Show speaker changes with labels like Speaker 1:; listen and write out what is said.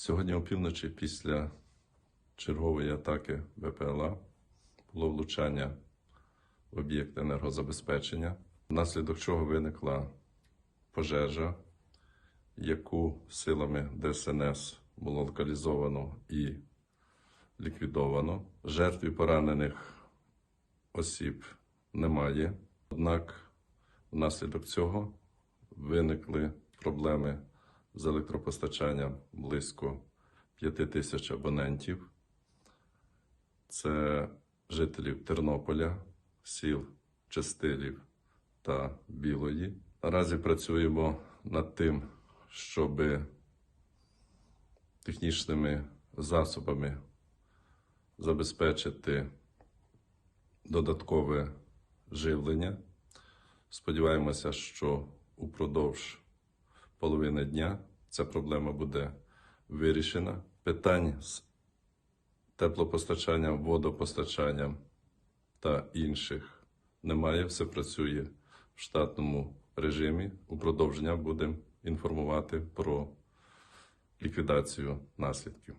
Speaker 1: Сьогодні опівночі після чергової атаки БПЛА було влучання в об'єкт енергозабезпечення, внаслідок чого виникла пожежа, яку силами ДСНС було локалізовано і ліквідовано. Жертв і поранених осіб немає. Однак внаслідок цього виникли проблеми з електропостачанням близько 5 тисяч абонентів. Це жителів Тернополя, сіл Чистилів та Білої. Наразі працюємо над тим, щоб технічними засобами забезпечити додаткове живлення. Сподіваємося, що упродовж половини дня ця проблема буде вирішена. Питань з теплопостачанням, водопостачанням та інших немає. Все працює в штатному режимі. Упродовж дня будемо інформувати про ліквідацію наслідків.